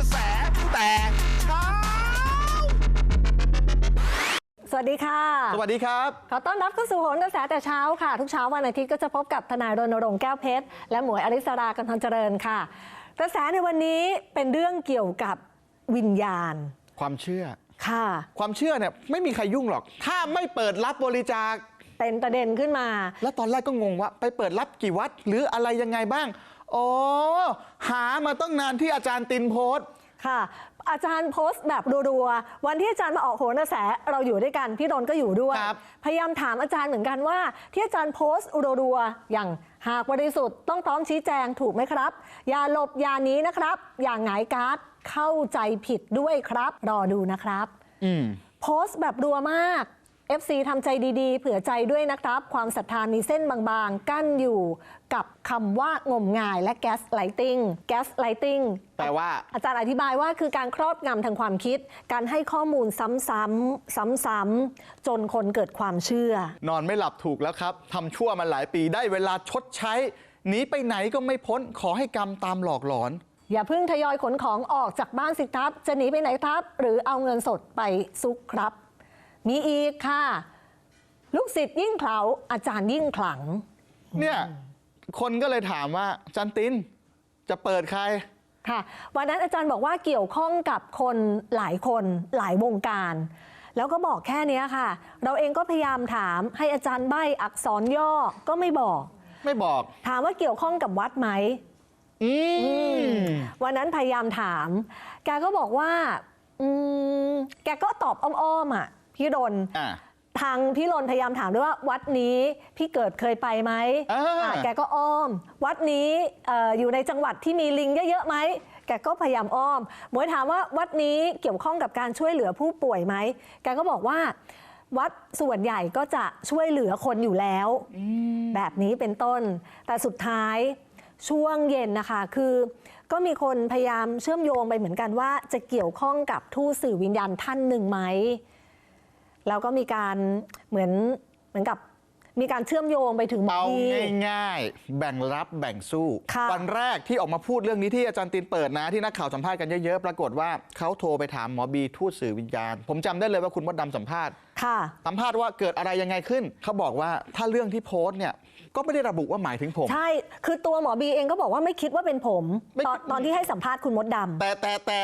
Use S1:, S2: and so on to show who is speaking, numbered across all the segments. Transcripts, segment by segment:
S1: ระแสแต่เช้า
S2: สวัสดีค่ะ
S1: สวัสดีครับ
S2: ขอต้อนรับเข้าสู่โหนกระแสแต่เช้าค่ะ ทุกเช้าวันอาทิตย์ก็จะพบกับทนายรณรงค์แก้วเพชร และหมวยอริสรากันทรเจริญค่ะ กระแสในวันนี้เป็นเรื่องเกี่ยวกับวิญญาณ
S1: ความเชื่อ
S2: ค่ะ
S1: ความเชื่อเนี่ยไม่มีใครยุ่งหรอก ถ้าไม่เปิดรับบริจาค
S2: เป็นประเด็นขึ้นมา
S1: แล้วตอนแรกก็งงว่า ไปเปิดรับกี่วัด หรืออะไรยังไงบ้าง อ๋อหามาต้องนานที่อาจารย์ตินโพสต์
S2: ค่ะ อาจารย์โพสต์แบบรัวๆ วันที่อาจารย์มาออกโหนกระแสเราอยู่ด้วยกัน พี่ดนก็อยู่ด้วย
S1: ครับ
S2: พยายามถามอาจารย์เหมือนกันว่า ที่อาจารย์โพสต์รัวๆอย่างหากบริสุทธิ์ต้องพร้อมชี้แจงถูกไหมครับ อย่าหลบอย่าหนี้นะครับ อย่าหงายการ์ดเข้าใจผิดด้วยครับ รอดูนะครับ
S1: อืม
S2: โพสต์แบบรัวมาก FC ทำใจดีๆ เผื่อใจด้วยนะครับ ความศรัทธามีเส้นบางๆ กั้นอยู่กับคำว่างมงายและแก๊สไลติงแก๊สไลติง
S1: แปลว่า
S2: อาจารย์อธิบายว่าคือการครอบงำทางความคิด การให้ข้อมูลซ้ำๆซ้ำๆจนคนเกิดความเชื่อ
S1: นอนไม่หลับถูกแล้วครับทำชั่วมาหลายปีได้เวลาชดใช้หนีไปไหนก็ไม่พ้นขอให้กรรมตามหลอกหลอน
S2: อย่าเพิ่งทยอยขนของออกจากบ้านสิครับ จะหนีไปไหนครับ หรือเอาเงินสดไปซุกครับ มีอีกค่ะ ลูกศิษย์ยิ่งเขลาอาจารย์ยิ่งขลัง
S1: เนี่ย คนก็เลยถามว่าอาจันตินจะเปิดใคร
S2: ค่ะ วันนั้นอาจารย์บอกว่าเกี่ยวข้องกับคนหลายคนหลายวงการ แล้วก็บอกแค่เนี้ยค่ะ เราเองก็พยายามถามให้อาจารย์ใบอักษรย่อก็ไม่บอก
S1: ไม่บอก
S2: ถามว่าเกี่ยวข้องกับวัดไหม
S1: อืม
S2: วันนั้นพยายามถาม แกก็บอกว่า อืม แกก็ตอบอ้อมๆอะ พี่รน
S1: อะ
S2: ทางพี่รนพยายามถามด้วยว่า วัดนี้พี่เกิดเคยไปไหม
S1: อ่า
S2: อะแกก็อ้อม วัดนี้เอออยู่ในจังหวัดที่มีลิงเยอะๆไหมแกก็พยายามอ้อมหมวยถามว่าวัดนี้เกี่ยวข้องกับการช่วยเหลือผู้ป่วยไหมแกก็บอกว่า วัดส่วนใหญ่ก็จะช่วยเหลือคนอยู่แล้ว แบบนี้เป็นต้น แต่สุดท้ายช่วงเย็นนะคะ คือ ก็มีคนพยายามเชื่อมโยงไปเหมือนกันว่า จะเกี่ยวข้องกับทูตสื่อวิญญาณท่านหนึ่งไหม แล้วก็มีการเหมือนเหมือนกับมีการเชื่อมโยงไปถึงหมอ
S1: เอา
S2: บี
S1: ง่ายๆ แบ่งรับแบ่งสู้
S2: ค่ะ
S1: วันแรกที่ออกมาพูดเรื่องนี้ที่อาจารย์ตินเปิดนะ ที่นักข่าวสัมภาษณ์กันเยอะๆ ปรากฏว่าเขาโทรไปถามหมอบีทูตสื่อวิญญาณ ผมจำได้เลยว่าคุณมดดำสัมภาษณ์
S2: ค่ะ
S1: สัมภาษณ์ว่าเกิดอะไรยังไงขึ้น เขาบอกว่าถ้าเรื่องที่โพสต์เนี่ยก็ไม่ได้ระบุว่าหมายถึงผม
S2: ใช่ คือตัวหมอบีเองก็บอกว่าไม่คิดว่าเป็นผม
S1: ไม่
S2: ตอนตอนที่ให้สัมภาษณ์คุณมดดำ
S1: แต่แต่แต่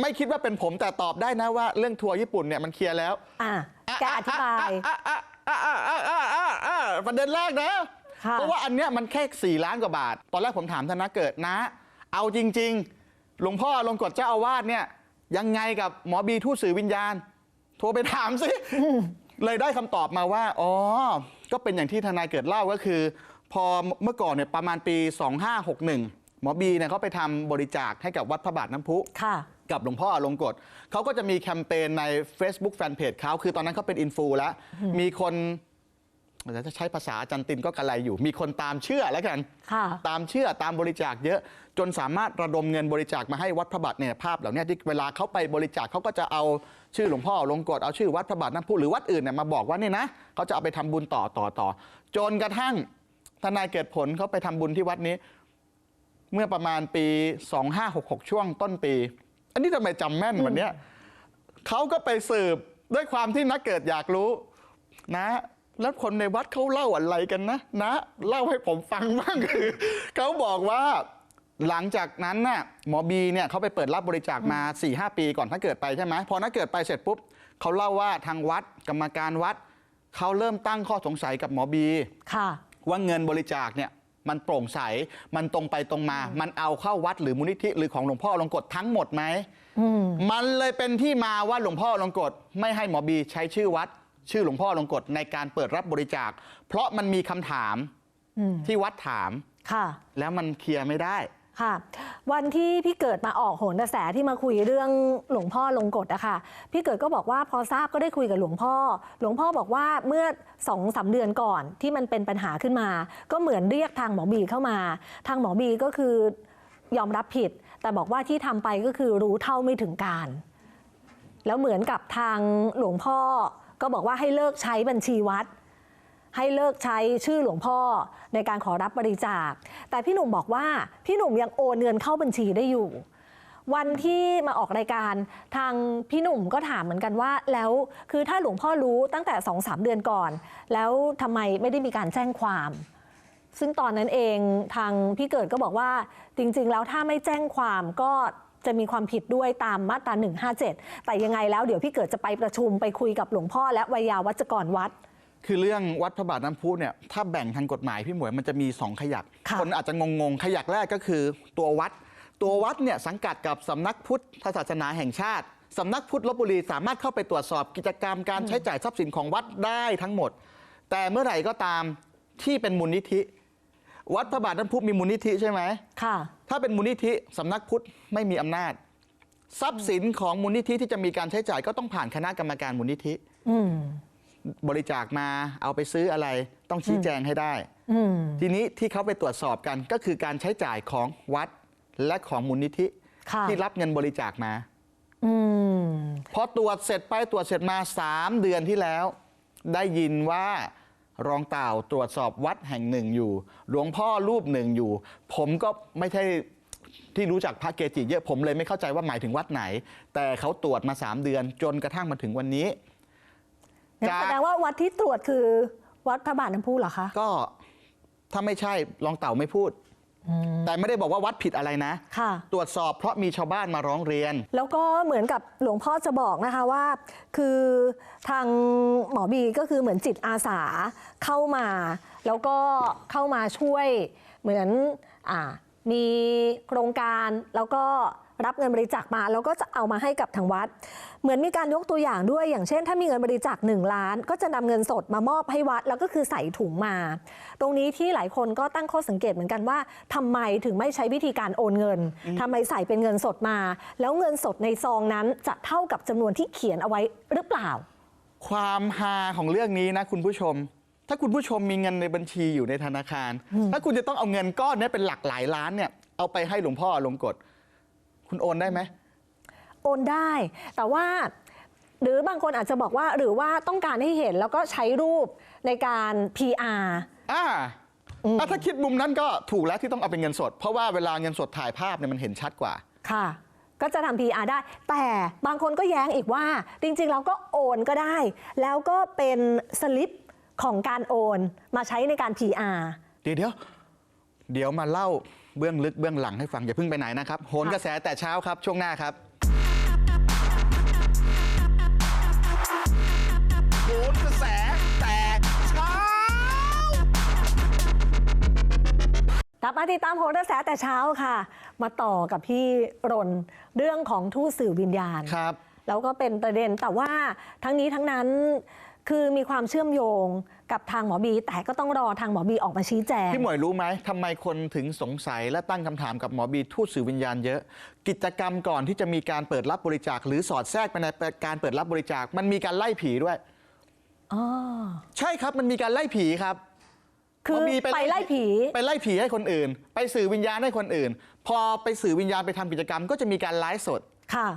S1: ไม่คิดว่าเป็นผมแต่ตอบได้นะว่าเรื่องทัวร์ญี่ปุ่นเนี่ยมันเคลียร์แล้ว
S2: อะแกอธิบาย
S1: อะอะอะอะอะอะอะอะประเด็นแรกนะ
S2: ค่ะ
S1: เพราะว่าอันเนี้ยมันแค่4ล้านกว่าบาท ตอนแรกผมถามธนะเกิดนะ เอาจริง ๆ หลวงพ่อลงกฎเจ้าอาวาสเนี่ย ยังไงกับหมอบีทูตสื่อวิญญาณ โทรไปถามสิ เลยได้คำตอบมาว่า อ๋อ ก็เป็นอย่างที่ทนายเกิดเล่าก็คือ พอเมื่อก่อนเนี่ยประมาณปี 2561 หมอบีเนี่ยเขาไปทำบริจาคให้กับวัดพระบาทน้ำพุ
S2: ค่ะ
S1: กับหลวงพ่ออลงกฎเขาก็จะมีแคมเปญใน Facebook Fanpage เขาคือตอนนั้นเขาเป็นอินฟูแล้ว มีคนเดี๋ยวจะใช้ภาษาอาจันตินก็กระไรอยู่ มีคนตามเชื่อแล้วกัน
S2: ค่ะ
S1: ตามเชื่อตามบริจาคเยอะจนสามารถระดมเงินบริจาคมาให้วัดพระบาทเนี่ยภาพเหล่านี้ที่เวลาเขาไปบริจาคเขาก็จะเอาชื่อหลวงพ่อลงกฎเอาชื่อวัดพระบาทน้ำพุหรือวัดอื่นเนี่ยมาบอกว่าเนี่ยนะเขาจะเอาไปทำบุญต่อต่อต่อ จนกระทั่งทนายเกิดผลเขาไปทำบุญที่วัดนี้ เมื่อประมาณปี 2566 ช่วงต้นปี อันนี้ทำไมจำแม่นวันเนี้ยเขาก็ไปสืบด้วยความที่นักเกิดอยากรู้ นะ แล้วคนในวัดเขาเล่าอะไรกันนะนะเล่าให้ผมฟังบ้างคือเขาบอกว่าหลังจากนั้นน่ะหมอบีเนี่ยเขาไปเปิดรับบริจาคมา4-5ปีก่อนถ้าเกิดไปใช่ไหมพอถ้าเกิดไปเสร็จปุ๊บเขาเล่าว่าทางวัดกรรมการวัดเขาเริ่มตั้งข้อสงสัยกับหมอบี
S2: ค่ะ
S1: ว่าเงินบริจาคเนี่ย มันโปร่งใส มันตรงไปตรงมา มันเอาเข้าวัดหรือมูลนิธิหรือของหลวงพ่อลงกฎทั้งหมดไหมมันเลยเป็นที่มาว่าหลวงพ่อลงกฎไม่ให้หมอบีใช้ชื่อวัด ชื่อหลวงพ่อลงกฎในการเปิดรับบริจาค เพราะมันมีคำถามที่วัดถาม
S2: ค่ะ
S1: แล้วมันเคลียร์ไม่ได้
S2: ค่ะ วันที่พี่เกิดมาออกโหนกระแสที่มาคุยเรื่องหลวงพ่อลงกฎอะค่ะ พี่เกิดก็บอกว่าพอทราบก็ได้คุยกับหลวงพ่อ หลวงพ่อบอกว่าเมื่อสองสามเดือนก่อนที่มันเป็นปัญหาขึ้นมา ก็เหมือนเรียกทางหมอบีเข้ามา ทางหมอบีก็คือยอมรับผิด แต่บอกว่าที่ทำไปก็คือรู้เท่าไม่ถึงการ แล้วเหมือนกับทางหลวงพ่อก็บอกว่าให้เลิกใช้บัญชีวัด ให้เลิกใช้ชื่อหลวงพ่อในการขอรับบริจาค แต่พี่หนุ่มบอกว่าพี่หนุ่มยังโอนเงินเข้าบัญชีได้อยู่ วันที่มาออกรายการทางพี่หนุ่มก็ถามเหมือนกันว่า แล้วคือถ้าหลวงพ่อรู้ตั้งแต่2องสามเดือนก่อน แล้วทำไมไม่ได้มีการแจ้งความ ซึ่งตอนนั้นเองทางพี่เกิดก็บอกว่าจริง ๆ แล้วถ้าไม่แจ้งความก็จะมีความผิดด้วยตามมาตรา157 แต่ยังไงแล้วเดี๋ยวพี่เกิดจะไปประชุมไปคุยกับหลวงพ่อและวิยาวัจกรวัด
S1: คือเรื่องวัดพระบาทน้ำพุเนี่ยถ้าแบ่งทางกฎหมายพี่หมวยมันจะมี 2 ขยัก
S2: ค่ะ
S1: นอาจจะงงๆ ขยักแรกก็คือตัววัด ตัววัดเนี่ยสังกัดกับสำนักพุทธศาสนาแห่งชาติสำนักพุทธลบบุรีสามารถเข้าไปตรวจสอบกิจกรรมการใช้จ่ายทรัพย์สินของวัดได้ทั้งหมด แต่เมื่อไหร่ก็ตามที่เป็นมูลนิธิ วัดพระบาทน้ำพุมีมูลนิธิใช่ไหม
S2: ค่ะ
S1: ถ้าเป็นมูลนิธิสำนักพุทธไม่มีอำนาจ ทรัพย์สินของมูลนิธิที่จะมีการใช้จ่ายก็ต้องผ่านคณะกรรมการมูลนิธิ
S2: อืม
S1: บริจาคมาเอาไปซื้ออะไรต้องชี้แจงให้ได้
S2: อืม
S1: ทีนี้ที่เขาไปตรวจสอบกันก็คือการใช้จ่ายของวัดและของมูลนิธิ
S2: ค่ะ
S1: ที่รับเงินบริจาคมา
S2: อืม
S1: พอตรวจเสร็จไปตรวจเสร็จมา3เดือนที่แล้ว ได้ยินว่ารองเต่าตรวจสอบวัดแห่งหนึ่งอยู่ หลวงพ่อรูปหนึ่งอยู่ ผมก็ไม่ใช่ที่รู้จักพระเกจิเยอะผมเลยไม่เข้าใจว่าหมายถึงวัดไหน แต่เขาตรวจมา 3 เดือนจนกระทั่งมาถึงวันนี้
S2: งั้น แสดงว่าวัดที่ตรวจคือวัดพระบาทน้ำพุเหรอคะ
S1: ก็ถ้าไม่ใช่รองเต่าไม่พูด แต่ไม่ได้บอกว่าวัดผิดอะไรนะ
S2: ค่ะ
S1: ตรวจสอบเพราะมีชาวบ้านมาร้องเรียน
S2: แล้วก็เหมือนกับหลวงพ่อจะบอกนะคะว่า คือทางหมอบีก็คือเหมือนจิตอาสาเข้ามา แล้วก็เข้ามาช่วยเหมือนอ่ามีโครงการแล้วก็ รับเงินบริจาคมาแล้วก็จะเอามาให้กับทางวัด เหมือนมีการยกตัวอย่างด้วยอย่างเช่น ถ้ามีเงินบริจาค1ล้าน ก็จะนำเงินสดมามอบให้วัด แล้วก็คือใส่ถุงมา ตรงนี้ที่หลายคนก็ตั้งข้อสังเกตเหมือนกันว่าทำไมถึงไม่ใช้วิธีการโอนเงินทำไมใส่เป็นเงินสดมา แล้วเงินสดในซองนั้นจะเท่ากับจำนวนที่เขียนเอาไว้หรือเปล่า
S1: ความฮาของเรื่องนี้นะคุณผู้ชมถ้าคุณผู้ชมมีเงินในบัญชีอยู่ในธนาคาร ถ้าคุณจะต้องเอาเงินก้อนเนี้เป็นหลักหลายล้านเนี่ย เอาไปให้หลวงพ่อลงกฎ คุณโอนได้ไหม
S2: โอนได้ แต่ว่า หรือบางคนอาจจะบอกว่าหรือว่าต้องการให้เห็นแล้วก็ใช้รูปในการ PR
S1: อ่าอะถ้าคิดมุมนั้นก็ถูกแล้วที่ต้องเอาเป็นเงินสด เพราะว่าเวลาเงินสดถ่ายภาพเนี่ยมันเห็นชัดกว่า
S2: ค่ะ ก็จะทำ PR ได้ แต่บางคนก็แย้งอีกว่า จริงๆ เราก็โอนก็ได้ แล้วก็เป็นสลิปของการโอนมาใช้ในการ PR
S1: เดี๋ยวเดี๋ยวเดี๋ยวมาเล่า เบื้องลึกเบื้องหลังให้ฟังอย่าเพิ่งไปไหนนะครับโหนกระแสแต่เช้าครับช่วงหน้าครับ โหนกระแสแต่เช้า
S2: กลับมาติดตามโหนกระแสแต่เช้าค่ะ มาต่อกับพี่รนเรื่องของทูตสื่อวิญญาณ
S1: ครับ
S2: แล้วก็เป็นประเด็นแต่ว่าทั้งนี้ทั้งนั้น คือมีความเชื่อมโยงกับทางหมอบี แต่ก็ต้องรอทางหมอบีออกมาชี้แจง
S1: พี่หมวยรู้ไหมทำไมคนถึงสงสัยและตั้งคำถามกับหมอบีทูตสื่อวิญญาณเยอะ กิจกรรมก่อนที่จะมีการเปิดรับบริจาค หรือสอดแทรกไปในการเปิดรับบริจาค มันมีการไล่ผีด้วย
S2: อ๋อ
S1: ใช่ครับมันมีการไล่ผีครับ
S2: คือ
S1: หมบี
S2: ไปไล่ผี
S1: ไปไล่ผีให้คนอื่น ไปสื่อวิญญาณให้คนอื่น พอไปสื่อวิญญาณไปทำกิจกรรม ก็จะมีการไลฟ์สด
S2: ค่ะ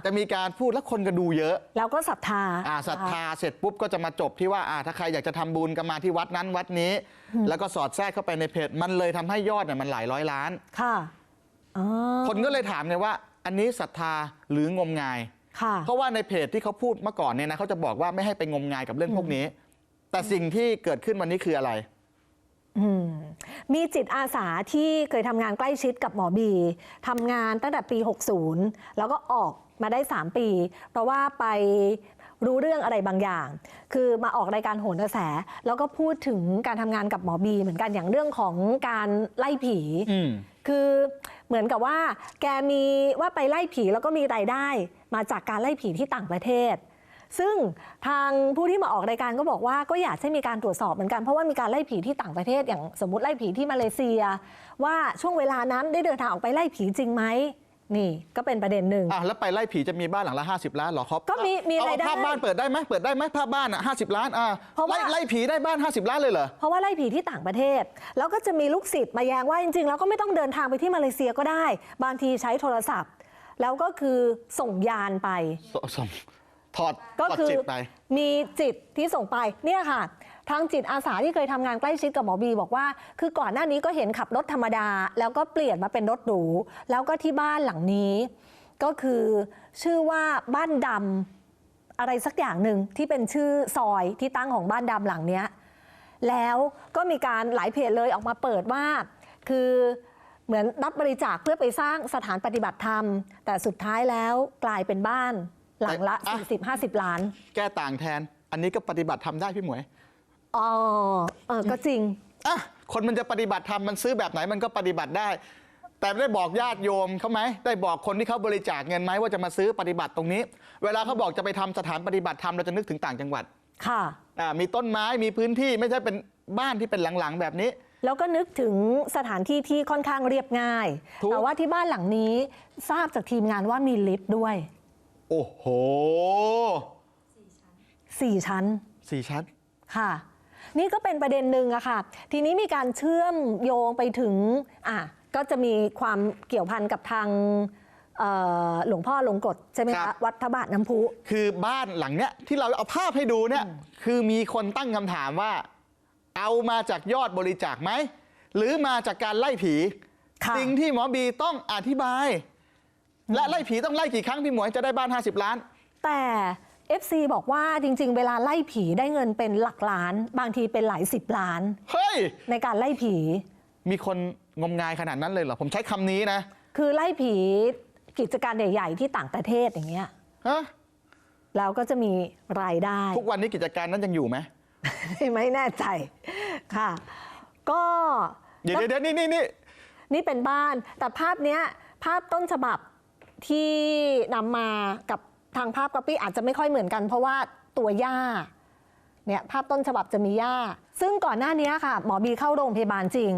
S1: จะมีการพูดแล้วคนก็ดูเยอะ
S2: แล้วก็ศรัทธา
S1: อ่าศรัทธาเสร็จปุ๊บก็จะมาจบที่ว่าอ่าถ้าใครอยากจะทำบุญก็มาที่วัดนั้นวัดนี้ แล้วก็สอดแทรกเข้าไปในเพจมันเลยทำให้ยอดเนี่ยมันหลายร้อยล้าน
S2: ค่ะอ๋อ
S1: คนก็เลยถามไงว่า อันนี้ศรัทธาหรืองมงาย
S2: ค่ะ
S1: เพราะว่าในเพจที่เขาพูดเมื่อก่อนเนี่ยนะเขาจะบอกว่าไม่ให้ไปงมงายกับเรื่องพวกนี้ แต่สิ่งที่เกิดขึ้นวันนี้คืออะไร
S2: อื มมีจิตอาสาที่เคยทำงานใกล้ชิดกับหมอบีทำงานตั้งแต่ปี 60 แล้วก็ออกมาได้ 3 ปี เพราะว่าไปรู้เรื่องอะไรบางอย่าง คือมาออกรายการโหนกระแส แล้วก็พูดถึงการทำงานกับหมอบี เหมือนกันอย่างเรื่องของการไล่ผี
S1: อืม
S2: คือเหมือนกับว่า แกมีว่าไปไล่ผีแล้วก็มีรายได้ มาจากการไล่ผีที่ต่างประเทศ ซึ่งทางผู้ที่มาออกรายการก็บอกว่าก็อยากให้มีการตรวจสอบเหมือนกันเพราะว่ามีการไล่ผีที่ต่างประเทศ อย่างสมมติไล่ผีที่มาเลเซีย ว่าช่วงเวลานั้นได้เดินทางออกไปไล่ผีจริงไหมนี่ก็เป็นประเด็นหนึ่ง
S1: อะแล้วไปไล่ผีจะมีบ้านหลังละ 50 ล้านเหรอครับ
S2: ก็มีมี
S1: เอ
S2: รายได้
S1: ภาพบ้านเปิดได้ไหมเปิดได้ไหมภาพบ้านอะ50ล้านอะ
S2: เพราะว่า
S1: ไล่ไล่ผีได้บ้าน 50 ล้านเลยเหรอ
S2: เพราะว่าไล่ผีที่ต่างประเทศ แล้วก็จะมีลูกศิษย์มาแย้งว่าจริงๆแล้วก็ไม่ต้องเดินทางไปที่มาเลเซียก็ได้ บางทีใช้โทรศัพท์ แล้วก็คือส่งยานไป
S1: สส่ง ถอด
S2: ก็
S1: ถอด
S2: คือ
S1: จิตไป
S2: มีจิตที่ส่งไปเนี่ยค่ะ ทางจิตอาสาที่เคยทำงานใกล้ชิดกับหมอบี บอกว่า คือก่อนหน้านี้ก็เห็นขับรถธรรมดา แล้วก็เปลี่ยนมาเป็นรถหรูแล้วก็ที่บ้านหลังนี้ ก็คือชื่อว่าบ้านดำอะไรสักอย่างหนึ่งที่เป็นชื่อซอยที่ตั้งของบ้านดำหลังเนี้ยแล้วก็มีการหลายเพจเลยออกมาเปิดว่า คือเหมือนรับบริจาคเพื่อไปสร้างสถานปฏิบัติธรรม แต่สุดท้ายแล้วกลายเป็นบ้าน หลังละ
S1: อะ
S2: 40-50 ล้าน
S1: แก้ต่างแทน อันนี้ก็ปฏิบัติทำได้พี่หมวย
S2: อ๋อ เออ ก็จริง
S1: อะคนมันจะปฏิบัติธรรมมันซื้อแบบไหนมันก็ปฏิบัติได้ แต่ได้บอกญาติโยมเขาไหมได้บอกคนที่เขาบริจาคเงินไหมว่าจะมาซื้อปฏิบัติตรงนี้ เวลาเขาบอกจะไปทำสถานปฏิบัติธรรมเราจะนึกถึงต่างจังหวัด
S2: ค่ะ
S1: อ่ามีต้นไม้มีพื้นที่ไม่ใช่เป็นบ้านที่เป็นหลังๆแบบนี้
S2: แล้วก็นึกถึงสถานที่ที่ค่อนข้างเรียบง่าย
S1: ถูก
S2: แต่ว่าที่บ้านหลังนี้ทราบจากทีมงานว่ามีลิฟต์ด้วย
S1: โอ้โห
S2: 4ชั้น
S1: สี่ชั้น
S2: ค่ะ นี่ก็เป็นประเด็นหนึ่งอะค่ะ ทีนี้มีการเชื่อมโยงไปถึงอะก็จะมีความเกี่ยวพันกับทางเอ่อหลวงพ่อหลวงกฎใช่ไหม
S1: ครั
S2: คะ
S1: บ
S2: วัดพระบาทน้ำพุ
S1: คือบ้านหลังเนี้ยที่เราเอาภาพให้ดูเนี่ยคือมีคนตั้งคำถามว่า เอามาจากยอดบริจาคไหม หรือมาจากการไล่ผี
S2: ค่ะ
S1: สิ่งที่หมอบีต้องอธิบาย และไล่ผีต้องไล่กี่ครั้งพี่หมวยจะได้บ้าน 50 ล้าน
S2: แต่ FC บอกว่าจริง ๆ เวลาไล่ผีได้เงินเป็นหลักล้าน บางทีเป็นหลายสิบล้าน
S1: เฮ้ย
S2: ในการไล่ผี
S1: มีคนงมงายขนาดนั้นเลยเหรอ ผมใช้คำนี้นะ
S2: คือไล่ผีกิจการใหญ่ๆที่ต่างประเทศอย่างเงี้ย
S1: ฮะ
S2: แล้วก็จะมีรายได้
S1: ทุกวันนี้กิจการนั้นยังอยู่ไหม
S2: ไม่แน่ใจค่ะ ก็
S1: เดี๋ยวเดี๋ยวนี่นี่นี่
S2: นี่เป็นบ้าน แต่ภาพเนี้ยภาพต้นฉบับ ที่นำมากับทางภาพก๊อปปี้อาจจะไม่ค่อยเหมือนกัน เพราะว่าตัวหญ้าเนี่ยภาพต้นฉบับจะมีหญ้า ซึ่งก่อนหน้านี้ค่ะ หมอบีเข้าโรงพยาบาลจริง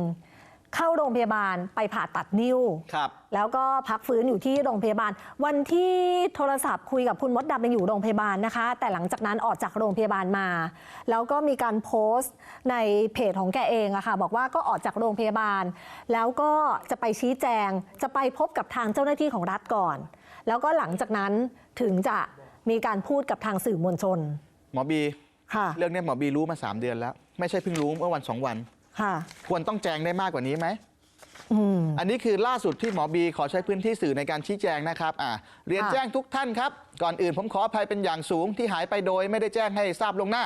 S2: เข้าโรงพยาบาลไปผ่าตัดนิ้ว
S1: ครับ
S2: แล้วก็พักฟื้นอยู่ที่โรงพยาบาล วันที่โทรศัพท์คุยกับคุณมดดำยังอยู่โรงพยาบาลนะคะ แต่หลังจากนั้นออกจากโรงพยาบาลมา แล้วก็มีการโพสต์ในเพจของแกเองอะค่ะ บอกว่าก็ออกจากโรงพยาบาล แล้วก็จะไปชี้แจง จะไปพบกับทางเจ้าหน้าที่ของรัฐก่อน แล้วก็หลังจากนั้นถึงจะมีการพูดกับทางสื่อมวลชน
S1: หมอบี
S2: ค่ะ
S1: เรื่องเนี้ยหมอบีรู้มา 3 เดือนแล้ว ไม่ใช่เพิ่งรู้เมื่อวันสองวัน
S2: ค่ะ
S1: ควรต้องแจงได้มากกว่านี้ไหม
S2: อืม
S1: อันนี้คือล่าสุดที่หมอบีขอใช้พื้นที่สื่อในการชี้แจงนะครับอ่าเรียน
S2: ค่ะ
S1: แจ้งทุกท่านครับ ก่อนอื่นผมขออภัยเป็นอย่างสูงที่หายไปโดยไม่ได้แจ้งให้ทราบลวงหน้า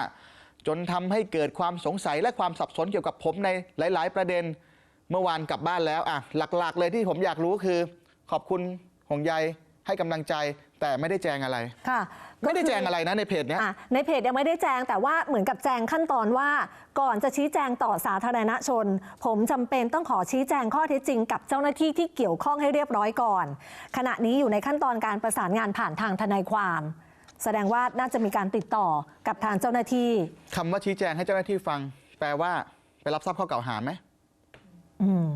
S1: จนทำให้เกิดความสงสัยและความสับสนเกี่ยวกับผมในหลาย ๆ ประเด็น เมื่อวานกลับบ้านแล้วอะหลัก ๆ เลยที่ผมอยากรู้คือ ขอบคุณห่วงใยให้กำลังใจแต่ไม่ได้แจ้งอะไร
S2: ค่ะ
S1: ไม่ได้
S2: ก็คือ
S1: แจ้งอะไรนะในเพจเนี้ย
S2: อะในเพจยังไม่ได้แจ้งแต่ว่าเหมือนกับแจ้งขั้นตอนว่า ก่อนจะชี้แจงต่อสาธารณชน ผมจำเป็นต้องขอชี้แจงข้อเท็จจริงกับเจ้าหน้าที่ที่เกี่ยวข้องให้เรียบร้อยก่อน ขณะนี้อยู่ในขั้นตอนการประสานงานผ่านทางทนายความ แสดงว่าน่าจะมีการติดต่อกับทางเจ้าหน้าที่
S1: คำว่าชี้แจงให้เจ้าหน้าที่ฟัง แปลว่าไปรับทราบข้อกล่าวหาไหม
S2: อืม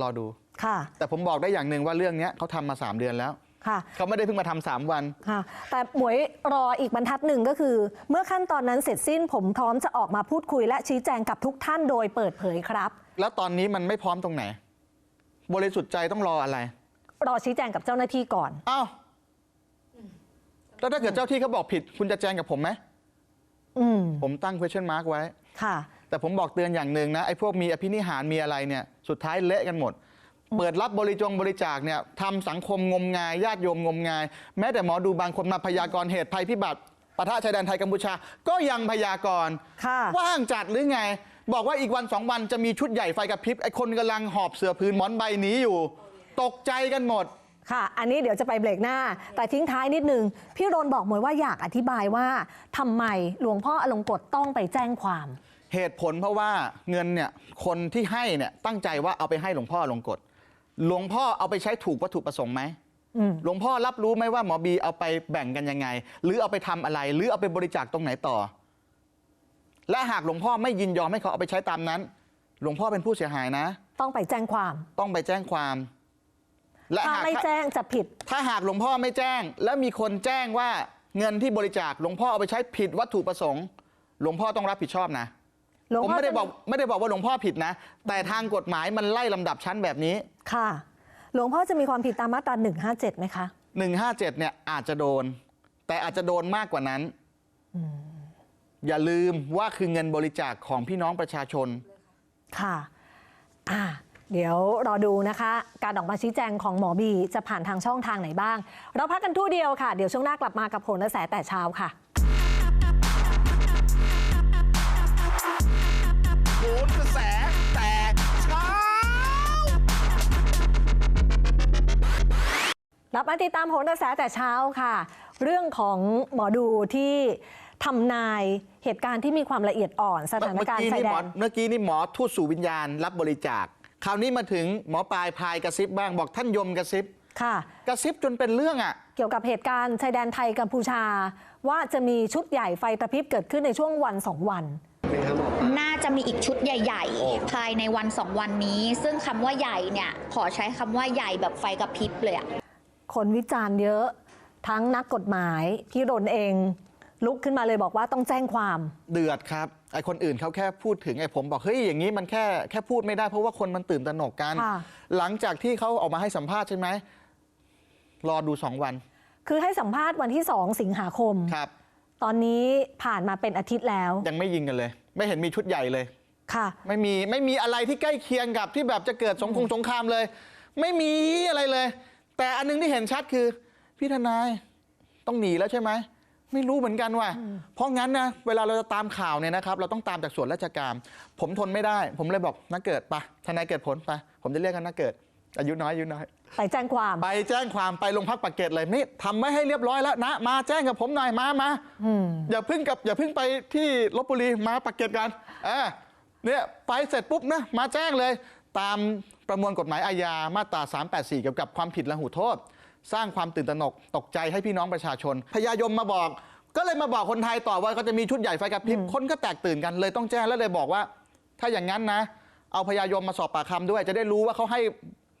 S1: รอดู
S2: ค่ะ
S1: แต่ผมบอกได้อย่างหนึ่งว่าเรื่องเนี้ยเขาทำมาสามเดือนแล้ว
S2: ค่ะ
S1: เขาไม่ได้เพิ่งมาทำสามวัน
S2: ค่ะ แต่หมวยรออีกบรรทัดหนึ่งก็คือ เมื่อขั้นตอนนั้นเสร็จสิ้นผมพร้อมจะออกมาพูดคุยและชี้แจงกับทุกท่านโดยเปิดเผยครับ
S1: แล้วตอนนี้มันไม่พร้อมตรงไหน บริสุทธิ์ใจต้องรออะไร
S2: รอชี้แจงกับเจ้าหน้าที่ก่อน
S1: อ้าวแล้วถ้าเกิดเจ้าที่เขาบอกผิด คุณจะแจ้งกับผมไหม
S2: อืม
S1: ผมตั้ง question mark ไว้
S2: ค่ะ
S1: แต่ผมบอกเตือนอย่างหนึ่งนะไอ้พวกมีอภินิหารมีอะไรเนี่ย สุดท้ายเละกันหมด เปิดรับบริจงบริจาคเนี่ยทำสังคมงมงายญาติโยมงมงาย แม้แต่หมอดูบางคนมาพยากรณ์เหตุภัยพิบัติปะทะชายแดนไทยกัมพูชาก็ยังพยากรณ์
S2: ค่ะ
S1: ว่างจัดหรือไง บอกว่าอีกวันสองวันจะมีชุดใหญ่ไฟกระพริบไอ้คนกำลังหอบเสือพื้นหมอนใบหนีอยู่ ตกใจกันหมด
S2: ค่ะ อันนี้เดี๋ยวจะไปเบรกหน้า แต่ทิ้งท้ายนิดนึง พี่รนบอกหมวยว่าอยากอธิบายว่าทำไมหลวงพ่ออลงกฎต้องไปแจ้งความ
S1: เหตุผลเพราะว่าเงินเนี่ยคนที่ให้เนี่ยตั้งใจว่าเอาไปให้หลวงพ่อลงกฎ หลวงพ่อเอาไปใช้ถูกวัตถุประสงค์ไหม
S2: อืม
S1: หลวงพ่อรับรู้ไหมว่าหมอบีเอาไปแบ่งกันยังไง หรือเอาไปทำอะไร หรือเอาไปบริจาคตรงไหนต่อ และหากหลวงพ่อไม่ยินยอมให้เขาเอาไปใช้ตามนั้น หลวงพ่อเป็นผู้เสียหายนะ
S2: ต้องไปแจ้งความ
S1: ต้องไปแจ้งความ และ
S2: ถ้า
S1: หาก
S2: ไม่แจ้งจะผิด
S1: ถ้าหากหลวงพ่อไม่แจ้ง แล้วมีคนแจ้งว่าเงินที่บริจาคหลวงพ่อเอาไปใช้ผิดวัตถุประสงค์ หลวงพ่อต้องรับผิดชอบนะ
S2: หลวง
S1: ผม
S2: พ่อ
S1: ไม่ได้
S2: จะ
S1: บอกไม่ได้บอกว่าหลวงพ่อผิดนะ แต่ทางกฎหมายมันไล่ลำดับชั้นแบบนี้
S2: ค่ะ หลวงพ่อจะมีความผิดตามมาตรา157ไหมคะ
S1: 157 เนี่ยอาจจะโดน แต่อาจจะโดนมากกว่านั้น อย่าลืมว่าคือเงินบริจาคของพี่น้องประชาชน
S2: ค่ะอ่าเดี๋ยวรอดูนะคะ การออกมาชี้แจงของหมอบีจะผ่านทางช่องทางไหนบ้าง เราพักกันทู่เดียวค่ะ เดี๋ยวช่วงหน้ากลับมากับผลกระแสแต่เช้าค่ะ รับมาติดตามผลกระแสแต่เช้าค่ะ เรื่องของหมอดูที่ทำนายเหตุการณ์ที่มีความละเอียดอ่อนสถานการณ์
S1: เมื่อกี้
S2: ชาย
S1: นี่
S2: แด
S1: หมอนเมื่อกี้นี่หมอทูตสู่วิญญาณ รับบริจาค คราวนี้มาถึงหมอปลายพายกระซิบบ้างบอกท่านยมกระซิบ
S2: ค่ะ
S1: กระซิบจนเป็นเรื่องอะ
S2: เกี่ยวกับเหตุการณ์ชายแดนไทยกัมพูชา ว่าจะมีชุดใหญ่ไฟกระพริบเกิดขึ้นในช่วงวันสองวัน
S3: น่าจะมีอีกชุดใหญ่ ๆ ภายในวันสองวันนี้ ซึ่งคำว่าใหญ่เนี่ยขอใช้คำว่าใหญ่แบบไฟกระพริบเลยอะ
S2: คนวิจารณ์เยอะ ทั้งนักกฎหมายพี่รนเอง ลุกขึ้นมาเลยบอกว่าต้องแจ้งความ
S1: เดือดครับไอคนอื่นเขาแค่พูดถึงไอผมบอกเฮ้ยอย่างนี้มันแค่แค่พูดไม่ได้เพราะว่าคนมันตื่นตระหนกกัน
S2: ค่ะ
S1: หลังจากที่เขาออกมาให้สัมภาษณ์ใช่ไหมรอดูสองวัน
S2: คือให้สัมภาษณ์วันที่ 2 สิงหาคม
S1: ครับ
S2: ตอนนี้ผ่านมาเป็นอาทิตย์แล้ว
S1: ยังไม่ยิงกันเลย ไม่เห็นมีชุดใหญ่เลย
S2: ค่ะ
S1: ไม่มีไม่มีอะไรที่ใกล้เคียงกับที่แบบจะเกิดสงครามสงครามเลย ไม่มีอะไรเลย แต่อันนึงที่เห็นชัดคือ พี่ทนายต้องหนีแล้วใช่ไหมไม่รู้เหมือนกันว่ะเพราะงั้นนะเวลาเราจะตามข่าวเนี่ยนะครับ เราต้องตามจากส่วนราชการ ผมทนไม่ได้ ผมเลยบอกนักเกิดไปทนายเกิดผลไปผมจะเรียกกันนักเกิด อายุน้อยอายุน้อย
S2: ไปแจ้งความ
S1: ไปแจ้งความไปโรงพักปากเกร็ดเลยนี่ทำไม่ให้เรียบร้อยแล้วนะ มาแจ้งกับผมหน่อยมามาอย่าเพึ่งกับอย่าเพึ่งไปที่ลบบุรีมาปากเกร็ดกันเออเนี่ยไปเสร็จปุ๊บนะมาแจ้งเลย ตามประมวลกฎหมายอาญามาตรา 384 เกี่ยวกับความผิดละหูโทษ สร้างความตื่นตระหนกตกใจให้พี่น้องประชาชน พยายมมาบอก ก็เลยมาบอกคนไทยต่อว่าก็จะมีชุดใหญ่ไฟกระพริบคนก็แตกตื่นกันเลยต้องแจ้งแล้วเลยบอกว่า ถ้าอย่างนั้นนะ เอาพยายมมาสอบปากคำด้วย จะได้รู้ว่าเขาให้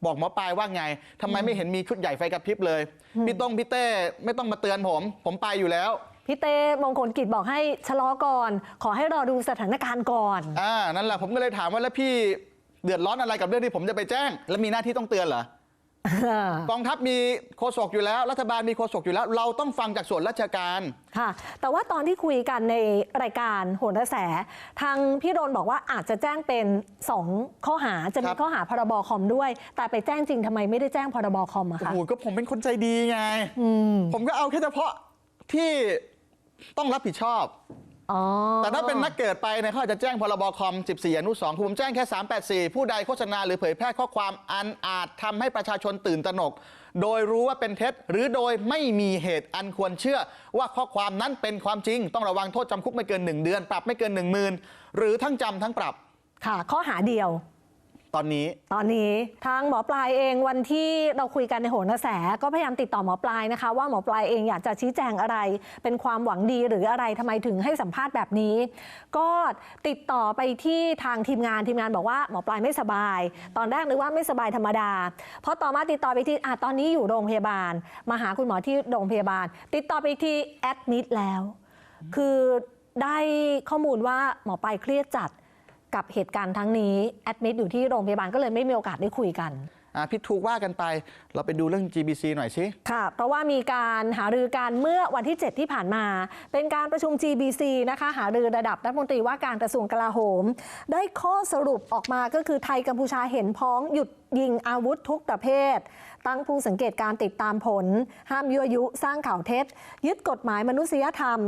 S1: บอกหมอปลายว่าไงทำไมไม่เห็นมีชุดใหญ่ไฟกระพริบเลยพี่ต้องพี่เต้ไม่ต้องมาเตือนผม ผมไปอยู่แล้ว
S2: พี่เต้มงคลกิจบอกให้ชะลอก่อน ขอให้รอดูสถานการณ์ก่อน
S1: อ่า นั่นแหละผมก็เลยถามว่าแล้วพี่ เดือดร้อนอะไรกับเรื่องที่ผมจะไปแจ้ง แล้วมีหน้าที่ต้องเตือนเหรอกองทัพมีโฆษกอยู่แล้ว รัฐบาลมีโฆษกอยู่แล้ว เราต้องฟังจากส่วนราชการ
S2: ค่ะ แต่ว่าตอนที่คุยกันในรายการโหนกระแส ทางพี่รนบอกว่าอาจจะแจ้งเป็น 2 ข้อหาจะ
S1: ค
S2: มี
S1: รับ
S2: ข้อหาพรบคอมด้วย แต่ไปแจ้งจริงทำไมไม่ได้แจ้งพรบคอมอะ
S1: โอ้
S2: คะ
S1: โหก็ผมเป็นคนใจดีไงผมก็เอาแค่เฉพาะที่ต้องรับผิดชอบ
S2: อ๋อ
S1: แต่ถ้าเป็นนักเกิดไปเนี่ยเขาอาจจะแจ้งพรบคอม 14 อนุ2คือผมแจ้งแค่ 384 ผู้ใดโฆษณาหรือเผยแพร่ข้อความอันอาจทำให้ประชาชนตื่นตระหนก โดยรู้ว่าเป็นเท็จ หรือโดยไม่มีเหตุอันควรเชื่อ ว่าข้อความนั้นเป็นความจริง ต้องระวังโทษจำคุกไม่เกิน 1 เดือน ปรับไม่เกิน 1 0,000 หรือทั้งจำทั้งปรับ
S2: ค่ะ ข้อหาเดียว
S1: ตอนนี้
S2: ตอนนี้ทางหมอปลายเองวันที่เราคุยกันในโหนกระแส ก็พยายามติดต่อหมอปลายนะคะ ว่าหมอปลายเองอยากจะชี้แจงอะไร เป็นความหวังดีหรืออะไรทำไมถึงให้สัมภาษณ์แบบนี้ ก็ติดต่อไปที่ทางทีมงานทีมงานบอกว่าหมอปลายไม่สบาย ตอนแรกนึกว่าไม่สบายธรรมดาเพราะต่อมาติดต่อไปที่อะตอนนี้อยู่โรงพยาบาล มาหาคุณหมอที่โรงพยาบาล ติดต่อไปที่แอดมิดแล้ว คือได้ข้อมูลว่าหมอปลายเครียดจัด กับเหตุการณ์ทั้งนี้แอดมิดอยู่ที่โรงพยาบาลก็เลยไม่มีโอกาสได้คุยกัน
S1: อะพิดถูกว่ากันไปเราไปดูเรื่อง GBC หน่อยสิ
S2: ค่ะ เพราะว่ามีการหารือกันเมื่อวันที่ 7 ที่ผ่านมา เป็นการประชุม GBC นะคะ หารือระดับรัฐมนตรีว่าการกระทรวงกลาโหม ได้ข้อสรุปออกมาก็คือไทยกัมพูชาเห็นพ้องหยุดยิงอาวุธทุกประเภท ตั้งผู้สังเกตการติดตามผล ห้ามยั่วยุสร้างข่าวเท็จ ยึดกฎหมายมนุษยธรรม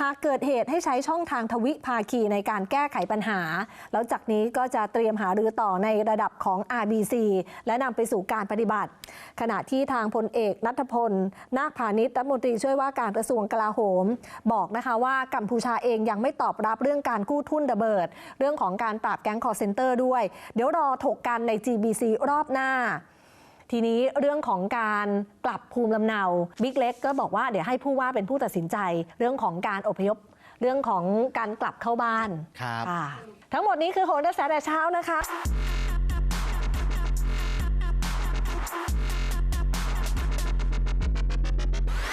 S2: หากเกิดเหตุให้ใช้ช่องทางทวิภาคีในการแก้ไขปัญหา แล้วจากนี้ก็จะเตรียมหารือต่อในระดับของ RBC และนำไปสู่การปฏิบัติ ขณะที่ทางพลเอกนัทพล นาคพาณิชย์รัฐมนตรีช่วยว่าการกระทรวงกลาโหม บอกนะคะว่ากัมพูชาเองยังไม่ตอบรับเรื่องการกู้ทุนระเบิด เรื่องของการปราบแก๊งคอร์เซนเตอร์ด้วย เดี๋ยวรอถกกันใน GBC รอบหน้า ทีนี้เรื่องของการกลับภูมิลำเนาบิ๊กเล็กก็บอกว่าเดี๋ยวให้ผู้ว่าเป็นผู้ตัดสินใจ เรื่องของการอพยพเรื่องของการกลับเข้าบ้าน
S1: ครับ
S2: ค่ะ ทั้งหมดนี้คือโหนกระแสแต่เช้านะคะ